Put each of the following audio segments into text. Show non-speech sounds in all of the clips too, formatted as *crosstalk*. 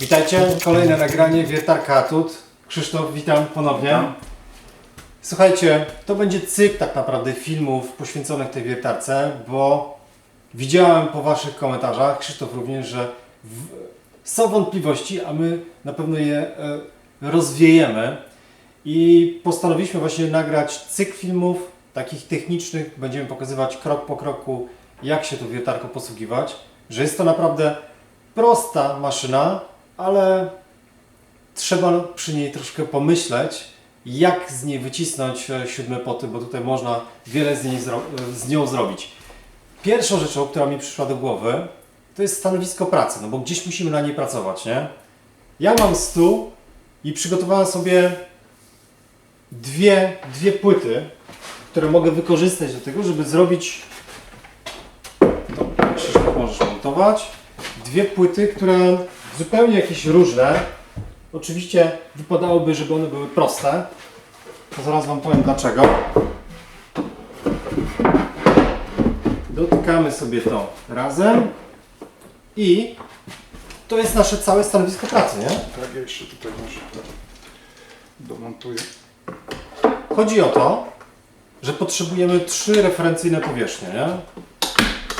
Witajcie, kolejne nagranie Wiertarka Atut. Krzysztof, witam ponownie. Witam. Słuchajcie, to będzie cykl tak naprawdę filmów poświęconych tej wiertarce, bo widziałem po Waszych komentarzach, Krzysztof również, że w, są wątpliwości, a my na pewno je e, rozwiejemy i postanowiliśmy właśnie nagrać cykl filmów takich technicznych. Będziemy pokazywać krok po kroku, jak się tą wiertarką posługiwać, że jest to naprawdę prosta maszyna, ale trzeba przy niej troszkę pomyśleć, jak z niej wycisnąć e, siódme poty, bo tutaj można wiele z, niej e, z nią zrobić. Pierwszą rzeczą, która mi przyszła do głowy, to jest stanowisko pracy, no bo gdzieś musimy na niej pracować, nie? Ja mam stół i przygotowałem sobie dwie, dwie płyty, które mogę wykorzystać do tego, żeby zrobić. To Krzysztof możesz montować. Dwie płyty, które zupełnie jakieś różne. Oczywiście wypadałoby, żeby one były proste. To zaraz Wam powiem dlaczego. Dotykamy sobie to razem i to jest nasze całe stanowisko pracy, nie? Tak, ja jeszcze tutaj może domontuję. Chodzi o to, że potrzebujemy trzy referencyjne powierzchnie, nie?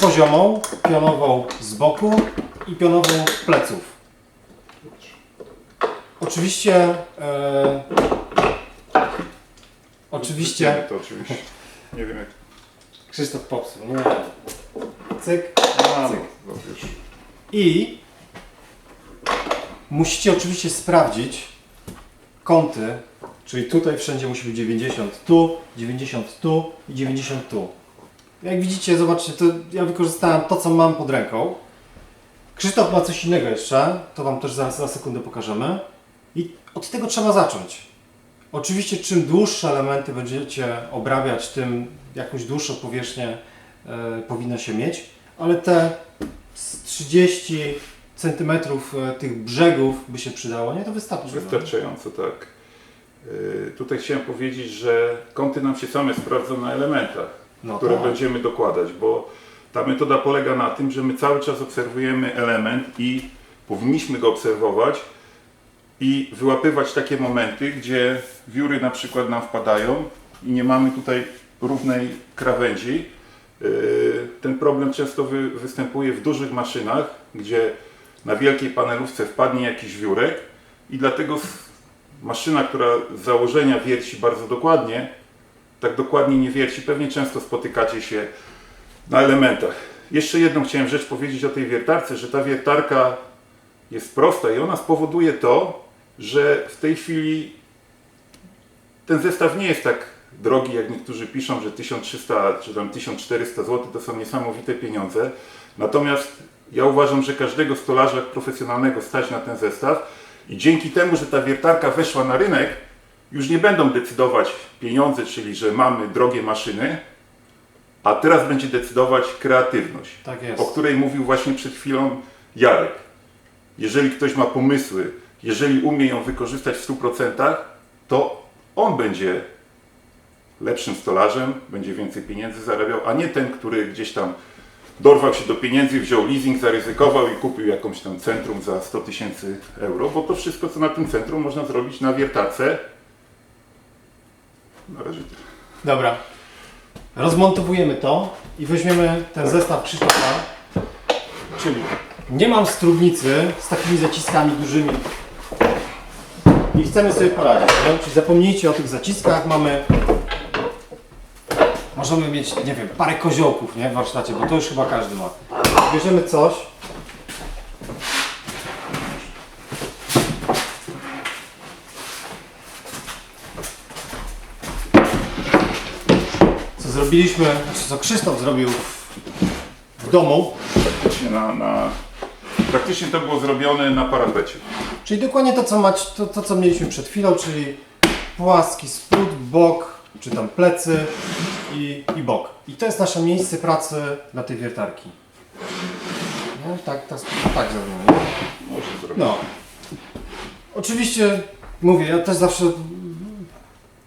Poziomą, pionową z boku i pionową pleców. Oczywiście, e, oczywiście, to oczywiście. Nie wiem jak. Krzysztof popsuł, nie, cyk, A, cyk. no, no wiesz. I musicie oczywiście sprawdzić kąty, czyli tutaj wszędzie musi być 90 tu, 90 tu i 90 tu. Jak widzicie, zobaczcie, to ja wykorzystałem to, co mam pod ręką. Krzysztof ma coś innego jeszcze, to Wam też zaraz za sekundę pokażemy. I od tego trzeba zacząć. Oczywiście, czym dłuższe elementy będziecie obrabiać, tym jakąś dłuższą powierzchnię e, powinno się mieć, ale te z 30 cm tych brzegów by się przydało, nie? To wystarczy. Wystarczająco, tak. Yy, tutaj chciałem powiedzieć, że kąty nam się same sprawdzą na elementach, No które tak. będziemy dokładać, bo ta metoda polega na tym, że my cały czas obserwujemy element i powinniśmy go obserwować i wyłapywać takie momenty, gdzie wióry na przykład nam wpadają i nie mamy tutaj równej krawędzi. Yy, Ten problem często wy, występuje w dużych maszynach, gdzie na wielkiej panelówce wpadnie jakiś wiórek i dlatego maszyna, która z założenia wierci bardzo dokładnie, tak dokładnie nie wierci. Pewnie często spotykacie się na elementach. Jeszcze jedną chciałem rzecz powiedzieć o tej wiertarce, że ta wiertarka jest prosta i ona spowoduje to, że w tej chwili ten zestaw nie jest tak drogi, jak niektórzy piszą, że 1300 czy tam 1400 zł to są niesamowite pieniądze. Natomiast ja uważam, że każdego stolarza profesjonalnego stać na ten zestaw i dzięki temu, że ta wiertarka weszła na rynek, już nie będą decydować pieniądze, czyli że mamy drogie maszyny, a teraz będzie decydować kreatywność Tak o której mówił właśnie przed chwilą Jarek. Jeżeli ktoś ma pomysły, jeżeli umie ją wykorzystać w 100%, to on będzie lepszym stolarzem, będzie więcej pieniędzy zarabiał, a nie ten, który gdzieś tam dorwał się do pieniędzy, wziął leasing, zaryzykował i kupił jakąś tam centrum za 100 tysięcy euro, bo to wszystko, co na tym centrum można zrobić na wiertarce. Na razie tyle. Dobra. Rozmontowujemy to i weźmiemy ten zestaw Krzysztofa. Czyli nie mam strubnicy z takimi zaciskami dużymi. I chcemy sobie poradzić. Nie? Czyli zapomnijcie o tych zaciskach. Mamy. Możemy mieć, nie wiem, parę koziołków nie? w warsztacie, bo to już chyba każdy ma. Bierzemy coś. Co zrobiliśmy, znaczy co Krzysztof zrobił w domu, Praktycznie, na, na, praktycznie to było zrobione na parapecie. Czyli dokładnie to co, mać, to, to, co mieliśmy przed chwilą, czyli płaski spód, bok, czy tam plecy i, i bok. I to jest nasze miejsce pracy dla tej wiertarki. No, tak, tak, tak zrobimy. nie? Zrobić. No. Oczywiście, mówię, ja też zawsze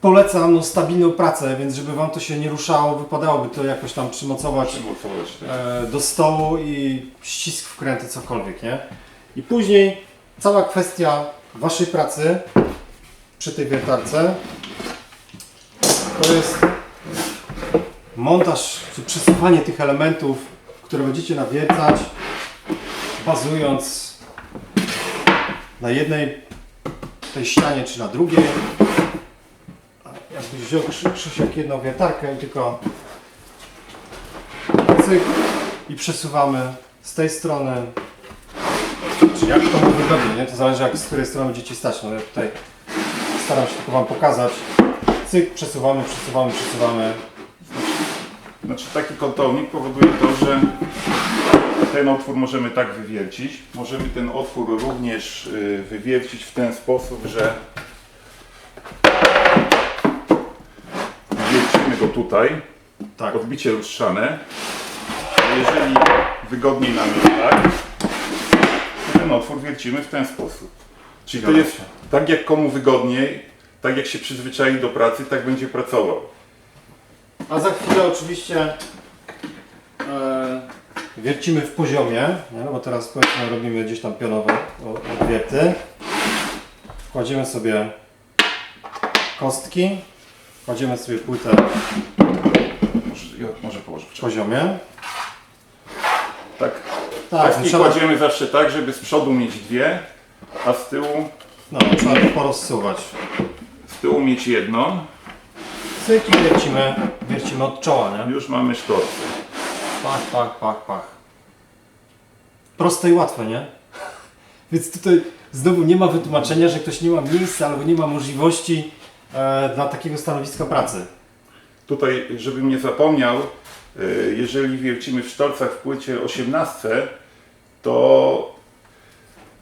polecam no, stabilną pracę, więc żeby Wam to się nie ruszało, wypadałoby to jakoś tam przymocować Przymocować, tak. e, do stołu i ścisk wkręty, cokolwiek, nie? I później cała kwestia Waszej pracy przy tej wiertarce to jest montaż czy przesuwanie tych elementów, które będziecie nawiercać, bazując na jednej tej ścianie czy na drugiej. Jakbyś wziął Krzy- Krzysiek jedną wiertarkę i tylko cyk i przesuwamy z tej strony, czy jak to wygodnie, nie? To zależy jak z której strony będziecie stać. No ja tutaj staram się tylko Wam pokazać. Cyk, przesuwamy, przesuwamy, przesuwamy. Znaczy taki kątownik powoduje to, że ten otwór możemy tak wywiercić. Możemy ten otwór również y, wywiercić w ten sposób, że wiercimy go tutaj, Tak. odbicie lustrzane. Jeżeli wygodniej nam jest tak, to ten otwór wiercimy w ten sposób. Czyli to jest tak jak komu wygodniej, tak jak się przyzwyczai do pracy, tak będzie pracował. A za chwilę oczywiście e, wiercimy w poziomie, nie? Bo teraz powiedzmy robimy gdzieś tam pionowe odwierty. Kładziemy sobie kostki, kładziemy sobie płytę Może, może położę w poziomie. Tak, Tak, Kostki trzeba, kładziemy zawsze tak, żeby z przodu mieć dwie, a z tyłu, no, trzeba to porozsuwać. z tyłu mieć jedną. Cyk i wiercimy, wiercimy od czoła, nie? Już mamy sztorce. Pach, pach, pach, pach. Proste i łatwe, nie? *laughs* Więc tutaj znowu nie ma wytłumaczenia, że ktoś nie ma miejsca albo nie ma możliwości e, dla takiego stanowiska pracy. Tutaj, żebym nie zapomniał, y, jeżeli wiercimy w sztorcach w płycie 18, to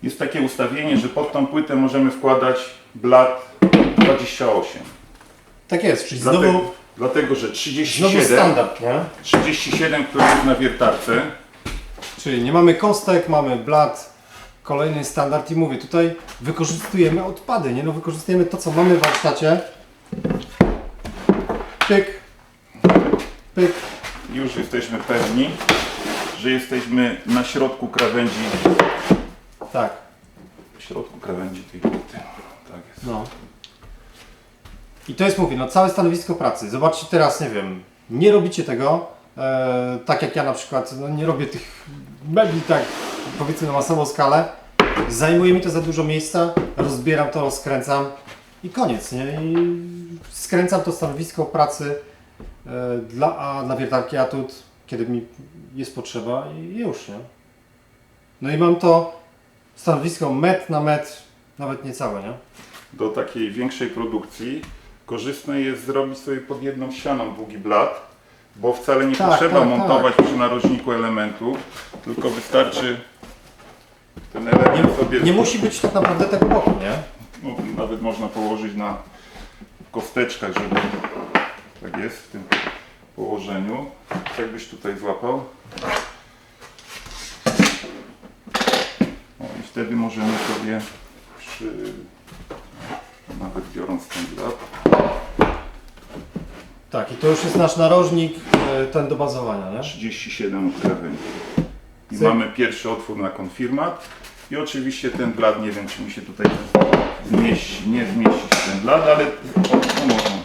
jest takie ustawienie, że pod tą płytę możemy wkładać blat 28. Tak jest, czyli Dlatego, znowu, dlatego że znowu 37, standard, nie? 37, który jest na wiertarce, Czyli nie mamy kostek, mamy blat, kolejny standard i mówię, tutaj wykorzystujemy odpady, nie? No wykorzystujemy to, co mamy w warsztacie. Pyk, pyk, już jesteśmy pewni, że jesteśmy na środku krawędzi tak, w środku krawędzi tej płyty. Tak jest. no. I to jest, mówię, no całe stanowisko pracy. Zobaczcie teraz, nie wiem, nie robicie tego, e, tak jak ja na przykład, no nie robię tych mebli tak, powiedzmy na masową skalę. Zajmuje mi to za dużo miejsca, rozbieram to, rozkręcam i koniec, nie? I skręcam to stanowisko pracy e, dla, a dla wiertarki atut, kiedy mi jest potrzeba i już, nie? No i mam to stanowisko metr na metr, nawet niecałe, nie? Do takiej większej produkcji korzystne jest zrobić sobie pod jedną ścianą długi blat, bo wcale nie Tak, potrzeba tak, montować przy narożniku elementu, tylko wystarczy ten element sobie, Nie musi być tak naprawdę tego boku, nie? no, nawet można położyć na kosteczkach, żeby tak jest w tym położeniu. Tak byś tutaj złapał. O, I wtedy możemy sobie przy, nawet biorąc ten blat, Tak, i to już jest nasz narożnik, e, ten do bazowania, nie? 37 od krawędzi. I Cyk. mamy pierwszy otwór na konfirmat. I oczywiście ten blat, nie wiem czy mi się tutaj zmieści, nie zmieści się ten blat, ale można.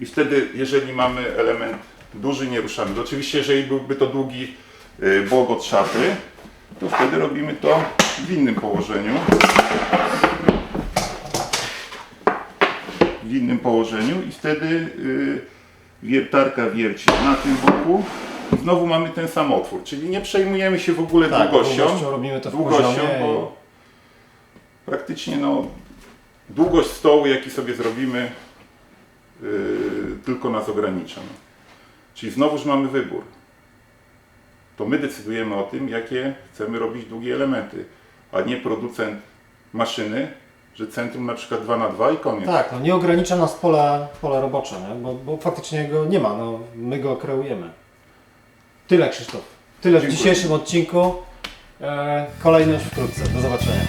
I wtedy, jeżeli mamy element duży, nieruszany, to oczywiście jeżeli byłby to długi y, bok od szafy, to wtedy robimy to w innym położeniu. W innym położeniu i wtedy y, wiertarka wierci na tym boku. I Znowu mamy ten sam otwór, czyli nie przejmujemy się w ogóle Tak, długością. długością robimy to w długością, bo praktycznie no, długość stołu, jaki sobie zrobimy, y, tylko nas ogranicza. no. Czyli znowuż mamy wybór. To my decydujemy o tym, jakie chcemy robić długie elementy, a nie producent maszyny, że centrum na przykład 2 na 2 i koniec. Tak, no nie ogranicza nas pole, pole robocze, nie? Bo, bo faktycznie go nie ma, no my go kreujemy. Tyle Krzysztof. Tyle w Dziękuję. dzisiejszym odcinku. E, kolejność wkrótce. Do zobaczenia.